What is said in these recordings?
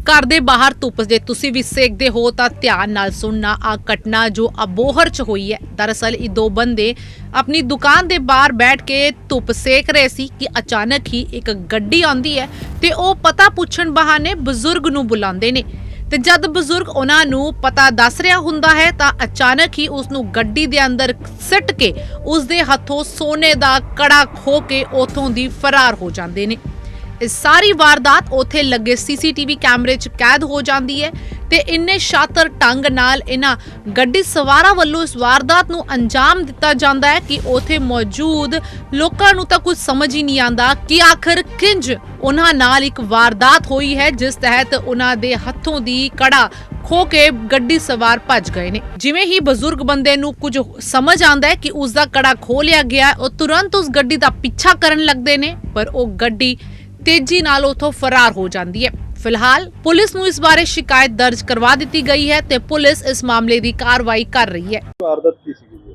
ਘਰ ਦੇ ਬਾਹਰ ਧੁੱਪ ਜੇ ਤੁਸੀਂ ਵੀ ਸੇਕਦੇ ਹੋ ਤਾਂ ਧਿਆਨ ਨਾਲ ਸੁਣਨਾ ਆ ਘਟਨਾ ਜੋ ਅਬੋਹਰ ਚ ਹੋਈ ਹੈ। ਦਰਅਸਲ ਇਹ ਦੋ ਬੰਦੇ ਆਪਣੀ ਦੁਕਾਨ ਦੇ ਬਾਹਰ ਬੈਠ ਕੇ ਧੁੱਪ ਸੇਕ ਰਹੇ ਸੀ ਕਿ ਅਚਾਨਕ ਹੀ ਇੱਕ ਗੱਡੀ ਆਉਂਦੀ ਹੈ ਤੇ ਉਹ ਪਤਾ ਪੁੱਛਣ ਬਹਾਨੇ ਬਜ਼ੁਰਗ ਨੂੰ ਬੁਲਾਉਂਦੇ ਨੇ। ਤੇ ਜਦ ਬਜ਼ੁਰਗ ਉਹਨਾਂ ਨੂੰ ਪਤਾ ਦੱਸ ਰਿਹਾ ਹੁੰਦਾ ਹੈ ਤਾਂ ਅਚਾਨਕ ਹੀ ਉਸ ਨੂੰ ਗੱਡੀ ਦੇ ਅੰਦਰ ਸਿੱਟ ਕੇ ਉਸ ਦੇ ਹੱਥੋਂ ਸੋਨੇ ਦਾ ਕੜਾ ਖੋ ਕੇ ਉਥੋਂ ਦੀ ਫਰਾਰ ਹੋ ਜਾਂਦੇ ਨੇ। ਇਸ ਸਾਰੀ ਵਾਰਦਾਤ ਉੱਥੇ ਲੱਗੇ ਸੀਸੀਟੀਵੀ ਕੈਮਰੇ 'ਚ ਕੈਦ ਹੋ ਜਾਂਦੀ ਹੈ ਤੇ ਇੰਨੇ ਸ਼ਾਤਰ ਢੰਗ ਨਾਲ ਇਹਨਾਂ ਗੱਡੀ ਸਵਾਰਾਂ ਵੱਲੋਂ ਇਸ ਵਾਰਦਾਤ ਨੂੰ ਅੰਜਾਮ ਦਿੱਤਾ ਜਾਂਦਾ ਹੈ ਕਿ ਉਥੇ ਮੌਜੂਦ ਲੋਕਾਂ ਨੂੰ ਤਾਂ ਕੁਝ ਸਮਝ ਹੀ ਨਹੀਂ ਆਂਦਾ ਕਿ ਆਖਰ ਕਿੰਜ ਉਹਨਾਂ ਨਾਲ ਇੱਕ ਵਾਰਦਾਤ ਹੋਈ ਹੈ, ਜਿਸ ਤਹਿਤ ਉਹਨਾਂ ਦੇ ਹੱਥੋਂ ਦੀ ਕੜਾ ਖੋ ਕੇ ਗੱਡੀ ਸਵਾਰ ਭੱਜ ਗਏ ਨੇ। ਜਿਵੇਂ ਹੀ ਬਜ਼ੁਰਗ ਬੰਦੇ ਨੂੰ ਕੁਝ ਸਮਝ ਆਂਦਾ ਹੈ ਕਿ ਉਸ ਦਾ ਕੜਾ ਖੋ ਲਿਆ ਗਿਆ, ਉਹ ਤੁਰੰਤ ਉਸ ਗੱਡੀ ਦਾ ਪਿੱਛਾ ਕਰਨ ਲੱਗਦੇ ਨੇ, ਪਰ ਉਹ ਗੱਡੀ ਤੇਜ਼ੀ ਨਾਲ ਉਥੋਂ ਫਰਾਰ ਹੋ ਜਾਂਦੀ ਹੈ। ਫਿਲਹਾਲ ਪੁਲਿਸ ਨੂੰ ਇਸ ਬਾਰੇ ਸ਼ਿਕਾਇਤ ਦਰਜ ਕਰਵਾ ਦਿੱਤੀ ਗਈ ਹੈ ਤੇ ਪੁਲਿਸ ਇਸ ਮਾਮਲੇ ਦੀ ਕਾਰਵਾਈ ਕਰ ਰਹੀ ਹੈ। ਵਾਰਦਾਤ ਕੀ ਜੀ?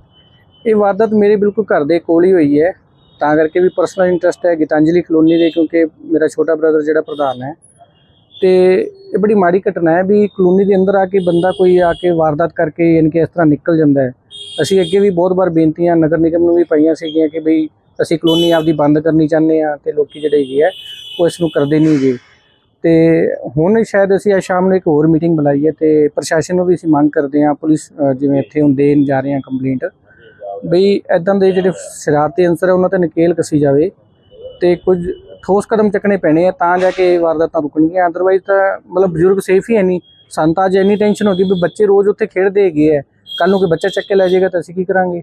ਇਹ ਵਾਰਦਾਤ ਮੇਰੇ ਬਿਲਕੁਲ ਘਰ ਦੇ ਕੋਲ ਹੀ ਹੋਈ ਹੈ। ਤਾਂ ਕਰਕੇ ਵੀ ਪਰਸਨਲ ਇੰਟਰਸਟ ਹੈ ਗੀਤਾਂਜਲੀ ਕਲੋਨੀ ਦੇ ਕਿਉਂਕਿ ਮੇਰਾ ਛੋਟਾ ਬ੍ਰਦਰ ਜਿਹੜਾ ਪ੍ਰਧਾਨ ਹੈ। ਤੇ ਇਹ ਬੜੀ ਮਾੜੀ ਘਟਨਾ ਹੈ ਵੀ ਕਲੋਨੀ ਦੇ ਅੰਦਰ ਆ ਕੇ ਬੰਦਾ ਕੋਈ ਆ ਕੇ ਵਾਰਦਾਤ ਕਰਕੇ ਯਾਨੀ ਕਿ ਇਸ ਤਰ੍ਹਾਂ ਨਿਕਲ ਜਾਂਦਾ ਹੈ। ਅਸੀਂ ਅੱਗੇ ਵੀ ਬਹੁਤ ਵਾਰ ਬੇਨਤੀਆਂ ਨਗਰ ਨਿਗਮ ਨੂੰ ਵੀ ਪਾਈਆਂ ਸੀਗੀਆਂ ਕਿ ਬਈ ਅਸੀਂ ਕਲੋਨੀ ਆਪਦੀ ਬੰਦ ਕਰਨੀ ਚਾਹੁੰਦੇ ਆ ਤੇ ਲੋਕੀ ਜਿਹੜੇ ਹੈਗੇ ਆ ਉਹ ਇਸ ਨੂੰ ਕਰਦੇ ਨਹੀਂ ਗੇ। ਤੇ ਹੁਣ ਸ਼ਾਇਦ ਅਸੀਂ ਅੱਜ ਸ਼ਾਮ ਨੂੰ ਇੱਕ ਹੋਰ ਮੀਟਿੰਗ ਬੁਲਾਈ ਹੈ ਤੇ ਪ੍ਰਸ਼ਾਸਨ ਨੂੰ ਵੀ ਅਸੀਂ ਮੰਗ ਕਰਦੇ ਹਾਂ, ਪੁਲਿਸ ਜਿਵੇਂ ਇੱਥੇ ਹੁਣ ਦੇਣ ਜਾ ਰਹੇ ਹਾਂ ਕੰਪਲੇਂਟ ਬਈ ਐਦਾਂ ਦੇ ਜਿਹੜੇ ਸ਼ਰਾਰਤੀ ਅੰਸਰ ਹੈ ਉਹਨਾਂ ਤੇ ਨਕੇਲ ਕੱਸੀ ਜਾਵੇ ਤੇ ਕੁਝ ਠੋਸ ਕਦਮ ਚੱਕਣੇ ਪੈਣੇ ਆ ਤਾਂ ਜਾ ਕੇ ਵਾਰਦਾਤਾਂ ਰੁਕਣਗੀਆਂ। ਅਦਰਵਾਈਜ਼ ਤਾਂ ਮਤਲਬ ਬਜ਼ੁਰਗ ਸੇਫ ਹੀ ਹੈ ਨਹੀਂ। ਸਾਨੂੰ ਤਾਂ ਅੱਜ ਇੰਨੀ ਟੈਨਸ਼ਨ ਹੁੰਦੀ ਵੀ ਬੱਚੇ ਰੋਜ਼ ਉੱਥੇ ਖੇਡਦੇ ਹੈਗੇ ਆ। ਕੱਲ ਨੂੰ ਕੋਈ ਬੱਚਾ ਚੱਕ ਕੇ ਲੈ ਜਾਏਗਾ ਤਾਂ ਅਸੀਂ ਕੀ ਕਰਾਂਗੇ?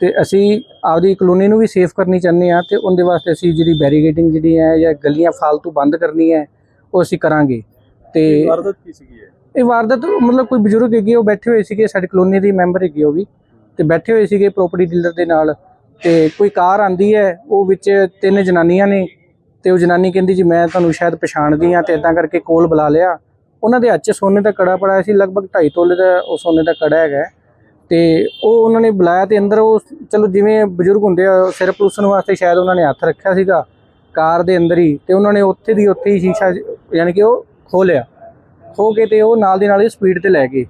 ਤੇ ਅਸੀਂ ਆਪਦੀ ਕਲੋਨੀ ਨੂੰ ਵੀ ਸੇਫ ਕਰਨੀ ਚਾਹੁੰਦੇ ਆ ਤੇ ਉਹਦੇ ਵਾਸਤੇ ਅਸੀਂ ਜਿਹੜੀ ਬੈਰੀਗੇਟਿੰਗ ਜਿਹੜੀ ਹੈ ਜਾਂ ਗਲੀਆਂ ਫਾਲਤੂ ਬੰਦ ਕਰਨੀ ਹੈ ਉਹ ਅਸੀਂ ਕਰਾਂਗੇ। ਤੇ ਵਾਰਦਾਤ ਕੀ ਸੀਗੀ ਇਹ? ਵਾਰਦਾਤ ਮਤਲਬ ਕੋਈ ਬਜ਼ੁਰਗ ਹੈਗੇ ਉਹ ਬੈਠੇ ਹੋਏ ਸੀਗੇ ਸਾਡੀ ਕਲੋਨੀ ਦੇ ਮੈਂਬਰ ਹੈਗੇ ਉਹ ਵੀ। ਤੇ ਬੈਠੇ ਹੋਏ ਸੀਗੇ ਪ੍ਰਾਪਰਟੀ ਡੀਲਰ ਦੇ ਨਾਲ ਤੇ ਕੋਈ ਕਾਰ ਆਂਦੀ ਹੈ ਉਹ ਵਿੱਚ ਤਿੰਨ ਜਨਾਨੀਆਂ ਨੇ ਤੇ ਉਹ ਜਨਾਨੀ ਕਹਿੰਦੀ ਜੀ ਮੈਂ ਤੁਹਾਨੂੰ ਸ਼ਾਇਦ ਪਛਾਣਦੀ ਆ ਤੇ ਇਦਾਂ ਕਰਕੇ ਕੋਲ ਬੁਲਾ ਲਿਆ। ਉਹਨਾਂ ਦੇ ਹੱਥ 'ਚ ਸੋਨੇ ਦਾ ਕੜਾ ਪੜਾਇਆ ਸੀ ਲਗਭਗ 2.5 ਤੋਲੇ ਦਾ ਉਹ ਸੋਨੇ ਦਾ ਕੜਾ ਹੈਗਾ। ਤੇ ਉਹ ਉਹਨਾਂ ਨੇ ਬੁਲਾਇਆ ਤੇ ਅੰਦਰ ਉਹ ਚਲੋ ਜਿਵੇਂ ਬਜ਼ੁਰਗ ਹੁੰਦੇ ਆ, ਸਿਰ ਪਲੂਸਣ ਵਾਸਤੇ ਸ਼ਾਇਦ ਉਹਨਾਂ ਨੇ ਹੱਥ ਰੱਖਿਆ ਸੀਗਾ, ਕਾਰ ਦੇ ਅੰਦਰ ਹੀ, ਤੇ ਉਹਨਾਂ ਨੇ ਉੱਥੇ ਦੀ ਉੱਥੇ ਹੀ ਸ਼ੀਸ਼ਾ ਯਾਨੀ ਕਿ ਉਹ ਖੋਲਿਆ ਖੋ ਕੇ ਤੇ ਉਹ ਨਾਲ ਦੀ ਨਾਲ ਹੀ ਸਪੀਡ ਤੇ ਲੈ ਗਏ।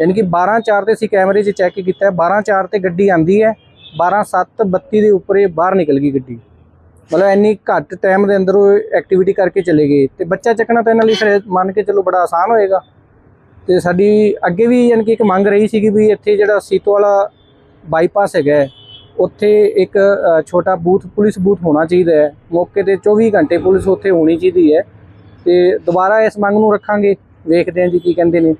ਯਾਨੀ ਕਿ 12:04 ਤੇ ਅਸੀਂ ਕੈਮਰੇ 'ਚ ਚੈੱਕ ਕੀਤਾ 12:04 ਤੇ ਗੱਡੀ ਆਂਦੀ ਹੈ 12:07 32 ਦੇ ਉੱਪਰ ਇਹ ਬਾਹਰ ਨਿਕਲ ਗਈ ਗੱਡੀ। ਮਤਲਬ ਇੰਨੀ ਘੱਟ ਟਾਈਮ ਦੇ ਅੰਦਰ ਉਹ ਐਕਟੀਵਿਟੀ ਕਰਕੇ ਚਲੇ ਗਏ। ਤੇ ਬੱਚਾ ਚੱਕਣਾ ਤਾਂ ਇਹਨਾਂ ਲਈ ਫਿਰ ਮੰਨ ਕੇ ਚਲੋ ਬੜਾ ਆਸਾਨ ਹੋਏਗਾ। ਤੇ ਸਾਡੀ ਅੱਗੇ ਵੀ ਯਾਨੀ ਕਿ ਇੱਕ ਮੰਗ ਰਹੀ ਸੀਗੀ ਵੀ ਇੱਥੇ ਜਿਹੜਾ ਸੀਤੋ ਵਾਲਾ ਬਾਈਪਾਸ ਹੈਗਾ ਉੱਥੇ ਇੱਕ ਛੋਟਾ ਬੂਥ, ਪੁਲਿਸ ਬੂਥ ਹੋਣਾ ਚਾਹੀਦਾ ਹੈ। ਮੌਕੇ ਤੇ 24 ਘੰਟੇ ਪੁਲਿਸ ਉੱਥੇ ਹੋਣੀ ਚਾਹੀਦੀ ਹੈ ਤੇ ਦੁਬਾਰਾ ਇਸ ਮੰਗ ਨੂੰ ਰੱਖਾਂਗੇ। ਵੇਖਦੇ ਹਾਂ ਜੀ ਕੀ ਕਹਿੰਦੇ ਨੇ।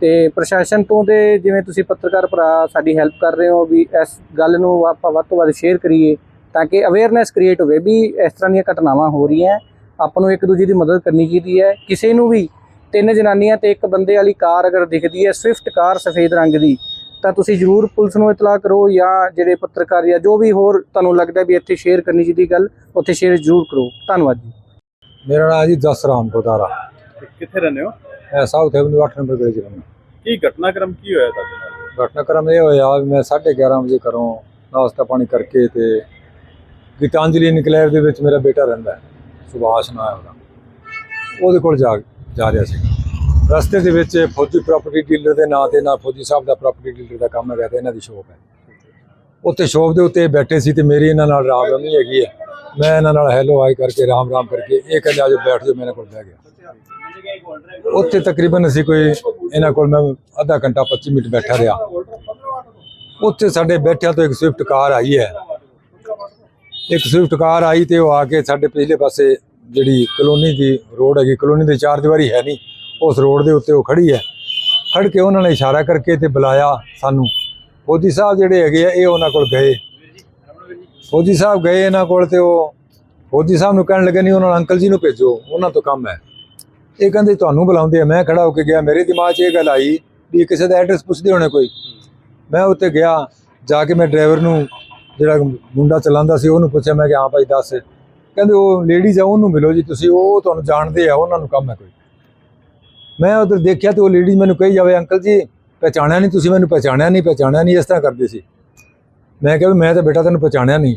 ਤੇ ਪ੍ਰਸ਼ਾਸਨ ਤੋਂ ਤੇ ਜਿਵੇਂ ਤੁਸੀਂ ਪੱਤਰਕਾਰ ਭਰਾ ਸਾਡੀ ਹੈਲਪ ਕਰ ਰਹੇ ਹੋ ਵੀ ਇਸ ਗੱਲ ਨੂੰ ਆਪਾਂ ਵੱਧ ਤੋਂ ਵੱਧ ਸ਼ੇਅਰ ਕਰੀਏ ਤਾਂ ਕਿ ਅਵੇਅਰਨੈਸ ਕ੍ਰੀਏਟ ਹੋਵੇ ਵੀ ਇਸ ਤਰ੍ਹਾਂ ਦੀਆਂ ਘਟਨਾਵਾਂ ਹੋ ਰਹੀਆਂ। ਆਪਾਂ ਨੂੰ ਇੱਕ ਦੂਜੇ ਦੀ ਮਦਦ ਕਰਨੀ ਚਾਹੀਦੀ ਹੈ। ਕਿਸੇ ਨੂੰ ਵੀ ਤਿੰਨ ਜਨਾਨੀਆਂ ਤੇ ਇੱਕ ਬੰਦੇ ਵਾਲੀ ਕਾਰ ਅਗਰ ਦਿਖਦੀ ਹੈ ਸਵਿਫਟ ਕਾਰ ਸਫੇਦ ਰੰਗ ਦੀ ਤਾਂ ਤੁਸੀਂ ਜ਼ਰੂਰ ਪੁਲਿਸ ਨੂੰ ਇਤਲਾਹ ਕਰੋ ਜਾਂ ਜਿਹੜੇ ਪੱਤਰਕਾਰ ਜਾਂ ਜੋ ਵੀ ਹੋਰ ਤੁਹਾਨੂੰ ਲੱਗਦਾ ਵੀ ਇੱਥੇ ਸ਼ੇਅਰ ਕਰਨੀ ਚਾਹੀਦੀ ਗੱਲ ਉੱਥੇ ਸ਼ੇਅਰ ਜ਼ਰੂਰ ਕਰੋ। ਧੰਨਵਾਦ ਜੀ। ਮੇਰਾ ਨਾਮ ਜੀ ਜਸ ਰਾਮ ਕੋਦਾਰਾ ਕਿੱਥੇ ਰਹਿੰਦੇ ਹੋ? ਮੈਂ ਸਾਊਥ ਐਵਨਿਊ 8 ਨੰਬਰ ਗਲੀ ਚ ਰਹਿੰਦਾ। ਕੀ ਘਟਨਾਕ੍ਰਮ ਕੀ ਹੋਇਆ ਤੁਹਾਡੇ ਨਾਲ? ਘਟਨਾਕ੍ਰਮ ਇਹ ਹੋਇਆ ਵੀ ਮੈਂ 11:30 ਵਜੇ ਘਰੋਂ ਨਾਸ਼ਤਾ ਪਾਣੀ ਕਰਕੇ ਤੇ ਗੀਤਾਂਜਲੀ ਇਨਕਲੇਵ ਦੇ ਵਿੱਚ ਮੇਰਾ ਬੇਟਾ ਰਹਿੰਦਾ ਸੁਭਾਸ਼ ਨਾਮ ਹੈ ਉਹਦਾ। ਉਹਦੇ ਕੋਲ ਜਾ ਜਾ ਰਿਹਾ ਸੀ। ਰਸਤੇ ਦੇ ਵਿੱਚ ਫੌਜੀ ਪ੍ਰਾਪਰਟੀ ਡੀਲਰ ਦੇ ਨਾਂ ਤੇ ਨਾ ਫੌਜੀ ਸਾਹਿਬ ਦਾ ਪ੍ਰਾਪਰਟੀ ਡੀਲਰ ਦਾ ਕੰਮ ਹੈਗਾ ਤੇ ਇਹਨਾਂ ਦੀ ਸ਼ੋਪ ਹੈ। ਉੱਥੇ ਸ਼ੋਪ ਦੇ ਉੱਤੇ ਬੈਠੇ ਸੀ ਤੇ ਮੇਰੀ ਇਹਨਾਂ ਨਾਲ ਰਾਮ ਰਮੀ ਹੈਗੀ ਹੈ। ਮੈਂ ਇਹਨਾਂ ਨਾਲ ਹੈਲੋ ਹਾਈ ਕਰਕੇ, ਰਾਮ ਰਾਮ ਕਰਕੇ ਇਹ ਕਹਿੰਦੇ ਜੋ ਬੈਠ ਜਾਓ, ਮੇਰੇ ਕੋਲ ਬਹਿ ਗਿਆ। ਉੱਥੇ ਤਕਰੀਬਨ ਅਸੀਂ ਕੋਈ ਇਹਨਾਂ ਕੋਲ ਮੈਂ ਅੱਧਾ ਘੰਟਾ 25 ਮਿੰਟ ਬੈਠਾ ਰਿਹਾ। ਉੱਥੇ ਸਾਡੇ ਬੈਠਿਆਂ ਤੋਂ ਇੱਕ ਸਵਿਫਟ ਕਾਰ ਆਈ ਹੈ। ਇੱਕ ਸਵਿਫਟ ਕਾਰ ਆਈ ਤੇ ਉਹ ਆ ਕੇ ਸਾਡੇ ਪਿਛਲੇ ਪਾਸੇ ਜਿਹੜੀ ਕਲੋਨੀ ਦੀ ਰੋਡ ਹੈਗੀ, ਕਲੋਨੀ ਦੇ ਚਾਰ ਦੀਵਾਰੀ ਹੈ ਨਹੀਂ, ਉਸ ਰੋਡ ਦੇ ਉੱਤੇ ਉਹ ਖੜੀ ਹੈ। ਖੜ ਕੇ ਉਹਨਾਂ ਨੇ ਇਸ਼ਾਰਾ ਕਰਕੇ ਤੇ ਬੁਲਾਇਆ ਸਾਨੂੰ। ਫੌਜੀ ਸਾਹਿਬ ਜਿਹੜੇ ਹੈਗੇ ਆ, ਇਹ ਉਹਨਾਂ ਕੋਲ ਗਏ। ਫੌਜੀ ਸਾਹਿਬ ਗਏ ਇਹਨਾਂ ਕੋਲ ਤੇ ਉਹ ਫੌਜੀ ਸਾਹਿਬ ਨੂੰ ਕਹਿਣ ਲੱਗੇ, ਨਹੀਂ, ਉਹਨਾਂ ਨੂੰ ਅੰਕਲ ਜੀ ਨੂੰ ਭੇਜੋ, ਉਹਨਾਂ ਤੋਂ ਕੰਮ ਹੈ। ਇਹ ਕਹਿੰਦੇ, ਤੁਹਾਨੂੰ ਬੁਲਾਉਂਦੇ ਆ, ਮੈਂ ਖੜਾ ਹੋ ਕੇ ਗਿਆ, ਮੇਰੇ ਦਿਮਾਗ 'ਚ ਇਹ ਗੱਲ ਆਈ ਵੀ ਕਿਸੇ ਦਾ ਐਡਰੈਸ ਪੁੱਛਦੇ ਹੋਣੇ ਕੋਈ? ਮੈਂ ਉੱਤੇ ਗਿਆ, ਜਾ ਕੇ ਮੈਂ ਡਰਾਈਵਰ ਨੂੰ ਜਿਹੜਾ ਮੁੰਡਾ ਚਲਾਉਂਦਾ ਸੀ, ਉਹਨੂੰ ਪੁੱਛਿਆ, ਮੈਂ ਕਿ ਹਾਂ ਭਾਈ, ਦੱਸ। ਕਹਿੰਦੇ ਉਹ ਲੇਡੀਜ਼ ਆ, ਉਹਨੂੰ ਮਿਲੋ ਜੀ, ਤੁਸੀਂ ਉਹ ਤੁਹਾਨੂੰ ਜਾਣਦੇ ਆ, ਉਹਨਾਂ ਨੂੰ ਕੰਮ ਹੈ ਕੋਈ। ਮੈਂ ਉਧਰ ਦੇਖਿਆ ਤੇ ਉਹ ਲੇਡੀਜ਼ ਮੈਨੂੰ ਕਹੀ ਜਾਵੇ, ਅੰਕਲ ਜੀ, ਪਹਿਚਾਣਿਆ ਨਹੀਂ ਤੁਸੀਂ ਮੈਨੂੰ, ਪਹਿਚਾਣਿਆ ਨਹੀਂ ਪਹਿਚਾਣਿਆ ਨਹੀਂ ਇਸ ਤਰ੍ਹਾਂ ਕਰਦੇ ਸੀ। ਮੈਂ ਕਿਹਾ ਵੀ ਮੈਂ ਤਾਂ ਬੇਟਾ ਤੈਨੂੰ ਪਹਿਚਾਣਿਆ ਨਹੀਂ।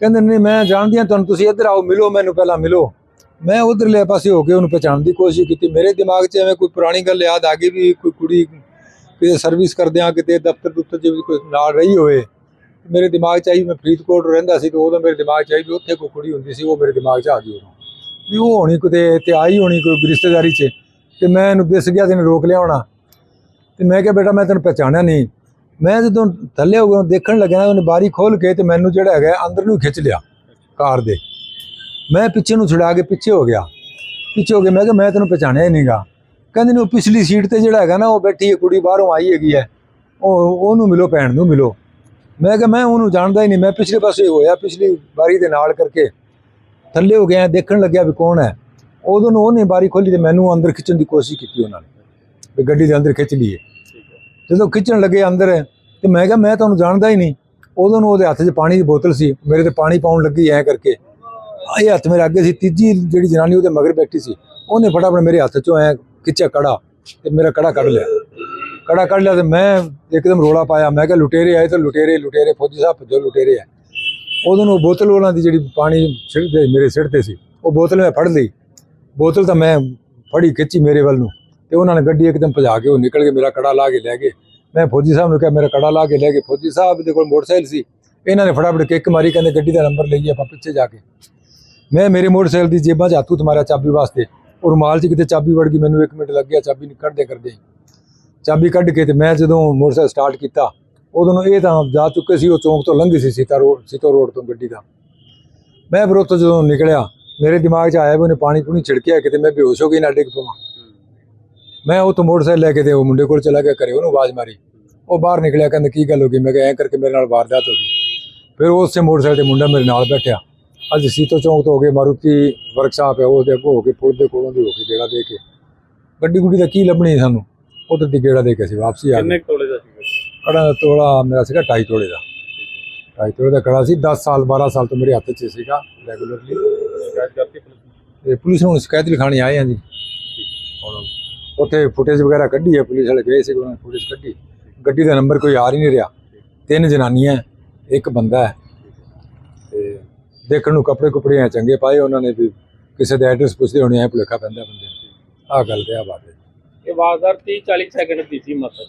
ਕਹਿੰਦੇ, ਨਹੀਂ, ਮੈਂ ਜਾਣਦੀ ਹਾਂ ਤੁਹਾਨੂੰ, ਤੁਸੀਂ ਇੱਧਰ ਆਓ, ਮਿਲੋ ਮੈਨੂੰ, ਪਹਿਲਾਂ ਮਿਲੋ। ਮੈਂ ਉਧਰਲੇ ਪਾਸੇ ਹੋ ਕੇ ਉਹਨੂੰ ਪਛਾਣਨ ਦੀ ਕੋਸ਼ਿਸ਼ ਕੀਤੀ। ਮੇਰੇ ਦਿਮਾਗ 'ਚ ਐਵੇਂ ਕੋਈ ਪੁਰਾਣੀ ਗੱਲ ਯਾਦ ਆ ਗਈ ਵੀ ਕੋਈ ਕੁੜੀ ਕਿਤੇ ਸਰਵਿਸ ਕਰਦਿਆਂ, ਕਿਤੇ ਦਫ਼ਤਰ ਦੁੱਤਰ ਜੇ ਕੋਈ ਨਾਲ ਰਹੀ ਹੋਵੇ। ਮੇਰੇ ਦਿਮਾਗ 'ਚ ਆਈ ਮੈਂ ਫਰੀਦਕੋਟ ਰਹਿੰਦਾ ਸੀ ਤੇ ਉਦੋਂ ਮੇਰੇ ਦਿਮਾਗ 'ਚ ਆਈ ਵੀ ਉੱਥੇ ਕੋਈ ਕੁੜੀ ਹੁੰਦੀ ਸੀ, ਉਹ ਮੇਰੇ ਦਿਮਾਗ 'ਚ ਆ ਗਈ ਉਦੋਂ। ਵੀ ਉਹ ਹੋਣੀ ਕਿਤੇ ਤੇ ਆਈ ਹੋਣੀ ਕੋਈ ਰਿਸ਼ਤੇਦਾਰੀ 'ਚ ਤੇ ਮੈਂ ਇਹਨੂੰ ਦਿਸ ਗਿਆ ਤੇ ਇਹਨੇ ਰੋਕ ਲਿਆ ਹੋਣਾ। ਤੇ ਮੈਂ ਕਿਹਾ, ਬੇਟਾ, ਮੈਂ ਤੈਨੂੰ ਪਛਾਣਿਆ ਨਹੀਂ। ਮੈਂ ਜਦੋਂ ਥੱਲੇ ਹੋ ਗਿਆ ਦੇਖਣ ਲੱਗਿਆ ਨਾ, ਉਹਨੇ ਬਾਰੀ ਖੋਲ ਕੇ ਤੇ ਮੈਨੂੰ ਜਿਹੜਾ ਹੈਗਾ ਅੰਦਰ ਨੂੰ ਖਿੱਚ ਲਿਆ ਕਾਰ ਦੇ। ਮੈਂ ਪਿੱਛੇ ਨੂੰ ਛੁਡਾ ਕੇ ਪਿੱਛੇ ਹੋ ਗਿਆ। ਪਿੱਛੇ ਹੋ ਕੇ ਮੈਂ ਕਿਹਾ, ਮੈਂ ਤੈਨੂੰ ਪਛਾਣਿਆ ਹੀ ਨਹੀਂਗਾ ਕਹਿੰਦੇ ਨੇ, ਉਹ ਪਿਛਲੀ ਸੀਟ ਤੇ ਜਿਹੜਾ ਹੈਗਾ ਨਾ, ਉਹ ਬੈਠੀ ਹੈ, ਕੁੜੀ ਬਾਹਰੋਂ ਆਈ ਹੈਗੀ ਹੈ। ਉਹ, ਉਹਨੂੰ ਮਿਲੋ, ਭੈਣ ਨੂੰ ਮਿਲੋ। ਮੈਂ ਕਿਹਾ, ਮੈਂ ਉਹਨੂੰ ਜਾਣਦਾ ਹੀ ਨਹੀਂ। ਮੈਂ ਪਿਛਲੇ ਪਾਸੇ ਹੋਇਆ, ਪਿਛਲੀ ਵਾਰੀ ਦੇ ਨਾਲ ਕਰਕੇ ਥੱਲੇ ਹੋ ਗਿਆ, ਦੇਖਣ ਲੱਗਿਆ ਵੀ ਕੌਣ ਹੈ। ਉਦੋਂ ਨੂੰ ਉਹਨੇ ਬਾਰੀ ਖੋਲੀ ਤੇ ਮੈਨੂੰ ਅੰਦਰ ਖਿੱਚਣ ਦੀ ਕੋਸ਼ਿਸ਼ ਕੀਤੀ ਉਹਨਾਂ ਨੇ, ਵੀ ਗੱਡੀ ਦੇ ਅੰਦਰ ਖਿੱਚ ਲਈਏ। ਜਦੋਂ ਖਿੱਚਣ ਲੱਗੇ ਅੰਦਰ, ਤੇ ਮੈਂ ਕਿਹਾ, ਮੈਂ ਤੁਹਾਨੂੰ ਜਾਣਦਾ ਹੀ ਨਹੀਂ। ਉਦੋਂ ਨੂੰ ਉਹਦੇ ਹੱਥ 'ਚ ਪਾਣੀ ਦੀ ਬੋਤਲ ਸੀ, ਮੇਰੇ ਤੇ ਪਾਣੀ ਪਾਉਣ ਲੱਗੀ ਐ ਕਰਕੇ। ਆਹ ਇਹ ਹੱਥ ਮੇਰੇ ਅੱਗੇ ਸੀ, ਤੀਜੀ ਜਿਹੜੀ ਜਨਾਨੀ ਉਹਦੇ ਮਗਰ ਬੈਠੀ ਸੀ, ਉਹਨੇ ਫਟਾਫਟ ਮੇਰੇ ਹੱਥ 'ਚੋਂ ਐ ਖਿੱਚਿਆ ਕੜਾ ਤੇ ਮੇਰਾ ਕੜਾ ਕੱਢ ਲਿਆ। ਕੜਾ ਕੱਢ ਲਿਆ ਤੇ ਮੈਂ ਇੱਕਦਮ ਰੋਲਾ ਪਾਇਆ। ਮੈਂ ਕਿਹਾ, ਲੁਟੇਰੇ ਆਏ ਤਾਂ ਲੁਟੇਰੇ ਲੁਟੇਰੇ ਫੌਜੀ ਸਾਹਿਬ ਭੱਜੋ, ਲੁਟੇਰੇ ਆ। ਉਦੋਂ ਨੂੰ ਉਹ ਬੋਤਲ ਉਹਨਾਂ ਦੀ ਜਿਹੜੀ ਪਾਣੀ ਛਿੜਦੇ ਮੇਰੇ ਸਿਰ ਤੇ ਸੀ, ਉਹ ਬੋਤਲ ਮੈਂ ਫੜ ਲਈ। ਬੋਤਲ ਤਾਂ ਮੈਂ ਫੜੀ ਖਿੱਚੀ ਮੇਰੇ ਵੱਲ ਨੂੰ ਤੇ ਉਹਨਾਂ ਨੇ ਗੱਡੀ ਇੱਕਦਮ ਭਜਾ ਕੇ ਉਹ ਨਿਕਲ ਕੇ ਮੇਰਾ ਕੜਾ ਲਾ ਕੇ ਲੈ ਗਏ। ਮੈਂ ਫੌਜੀ ਸਾਹਿਬ ਨੂੰ ਕਿਹਾ, ਮੇਰਾ ਕੜਾ ਲਾ ਕੇ ਲੈ ਗਏ। ਫੌਜੀ ਸਾਹਿਬ ਦੇ ਕੋਲ ਮੋਟਰਸਾਈਕਲ ਸੀ। ਇਹਨਾਂ ਨੇ ਫਟਾਫਟ ਕਿੱਕ ਮਾਰੀ, ਕਹਿੰਦੇ, ਗੱਡੀ ਦਾ ਨੰਬਰ ਲਈਏ ਆਪਾਂ ਪਿੱਛੇ ਜਾ ਕੇ। ਮੈਂ ਮੇਰੇ ਮੋਟਰਸਾਈਕਲ ਦੀ ਜੇਬਾਂ 'ਚ ਹੱਥ ਮਾਰਿਆ ਚਾਬੀ ਵਾਸਤੇ। ਉਹ ਰੁਮਾਲ 'ਚ ਕਿਤੇ ਚਾਬੀ ਵੜ ਗਈ, ਮੈਨੂੰ 1 ਮਿੰਟ ਲੱਗ ਗਿਆ ਚਾਬੀ ਨਹੀਂ ਕੱਢਦੇ ਕਰਦੇ ਚਾਬੀ ਕੱਢ ਕੇ ਤੇ ਮੈਂ ਜਦੋਂ ਮੋਟਰਸਾਈਕਲ ਸਟਾਰਟ ਕੀਤਾ, ਉਦੋਂ ਨੂੰ ਇਹ ਤਾਂ ਜਾ ਚੁੱਕੇ ਸੀ, ਉਹ ਚੌਂਕ ਤੋਂ ਲੰਘੀ ਸੀ ਸੀਤਾ ਰੋਡ, ਸੀਤੋ ਰੋਡ ਤੋਂ ਗੱਡੀ ਦਾ। ਮੈਂ ਫਿਰ ਉੱਥੋਂ ਜਦੋਂ ਨਿਕਲਿਆ, ਮੇਰੇ ਦਿਮਾਗ 'ਚ ਆਇਆ ਵੀ ਉਹਨੇ ਪਾਣੀ ਪੂਣੀ ਛਿੜਕਿਆ ਕਿਤੇ, ਮੈਂ ਬੇਹੋਸ਼ ਹੋ ਗਈ ਨਾ ਡਿੱਗ ਪਵਾਂ ਮੈਂ ਉਹ ਤੋਂ ਮੋਟਰਸਾਈਕਲ ਲੈ ਕੇ ਤੇ ਉਹ ਮੁੰਡੇ ਕੋਲ ਚਲਾ ਗਿਆ, ਘਰੇ ਉਹਨੂੰ ਆਵਾਜ਼ ਮਾਰੀ। ਉਹ ਬਾਹਰ ਨਿਕਲਿਆ, ਕਹਿੰਦਾ ਕੀ ਗੱਲ ਹੋ ਗਈ? ਮੈਂ ਕਿਹਾ ਐਂ ਕਰਕੇ ਮੇਰੇ ਨਾਲ ਵਾਰਦਾਤ ਹੋ ਗਈ। ਫਿਰ ਉਸੇ ਮੋਟਰਸਾਈਕਲ ਤੇ ਮੁੰਡਾ ਮੇਰੇ ਨਾਲ ਬੈਠਿਆ। ਅੱਜ ਸੀਤੋ ਚੌਂਕ ਤੋਂ ਹੋ ਕੇ ਮਾਰੂਤੀ ਵਰਕਸ਼ਾਪ ਹੈ, ਉਹਦੇ ਅੱਗੋਂ ਹੋ ਕੇ ਪੁਲ ਦੇ ਕੋਲੋਂ ਦੀ ਹੋ ਕੇ ਗੇੜਾ ਦੇ ਕੇ। ਗੱਡੀ ਗੁੱਡੀ ਦਾ ਕੀ ਲੱਭਣੀ ਸਾਨੂੰ? ਉਧਰ ਦੀ ਗੇੜਾ ਦੇ ਕੇ ਅਸੀਂ ਵਾਪਸੀ ਆ ਗਏ। ਕਿੰਨੇ ਕੁ ਤੋਲੇ ਦਾ ਸੀਗਾ? ਕੜਾ ਦਾ ਤੋਲਾ ਮੇਰਾ ਸੀਗਾ 2.5 ਤੋਲੇ ਦਾ। 2.5 ਤੋਲੇ ਦਾ ਕੜਾ ਸੀ 10 ਸਾਲ 12 ਸਾਲ ਤੋਂ ਮੇਰੇ ਹੱਥ 'ਚ ਸੀਗਾ ਰੈਗੂਲਰਲੀ ਸ਼ਿਕਾਇਤ ਕਰਤੀ ਪੁਲਿਸ ਨੂੰ? ਤੇ ਪੁਲਿਸ ਨੂੰ ਸ਼ਿਕਾਇਤ ਲਿਖਾਣੀ ਆਏ ਹਾਂ ਜੀ। ਹੁਣ ਉੱਥੇ ਫੁਟੇਜ ਵਗੈਰਾ ਕੱਢੀ ਹੈ ਪੁਲਿਸ ਵਾਲੇ ਗਏ ਸੀ ਉਹਨਾਂ ਨੇ ਫੁਟੇਜ ਕੱਢੀ। ਗੱਡੀ ਦਾ ਨੰਬਰ ਕੋਈ ਆ ਹੀ ਨਹੀਂ ਰਿਹਾ। ਤਿੰਨ ਜਨਾਨੀਆਂ ਇੱਕ ਬੰਦਾ ਹੈ। ਤੇ ਦੇਖਣ ਨੂੰ ਕੱਪੜੇ ਕੁਪੜੇ ਐ ਚੰਗੇ ਪਾਏ ਉਹਨਾਂ ਨੇ ਵੀ ਕਿਸੇ ਦਾ ਐਡਰੈਸ ਪੁੱਛਦੇ ਹੋਣੇ ਐ ਭੁਲੇਖਾ ਪੈਂਦਾ ਬੰਦੇ ਨੂੰ। ਆਹ ਗੱਲ ਤੇ ਆ ਬਾਤ ਹੈ। ਇਹ ਵਾਰਦਾਤ 30 40 ਸੈਕਿੰਡ ਦੀ ਸੀ ਮਤਲਬ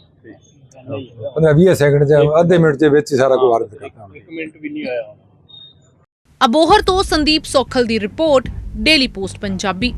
15 20 ਸੈਕਿੰਡ ਚ ਅੱਧੇ ਮਿੰਟ ਦੇ ਵਿੱਚ ਹੀ ਸਾਰਾ ਕੁਝ ਵਾਰਦ ਕਰਤਾ ਇੱਕ ਮਿੰਟ ਵੀ ਨਹੀਂ ਹੋਇਆ ਅਬੋਹਰ ਤੋਂ ਸੰਦੀਪ ਸੋਖਲ ਦੀ ਰਿਪੋਰਟ ਡੇਲੀ ਪੋਸਟ ਪੰਜਾਬੀ।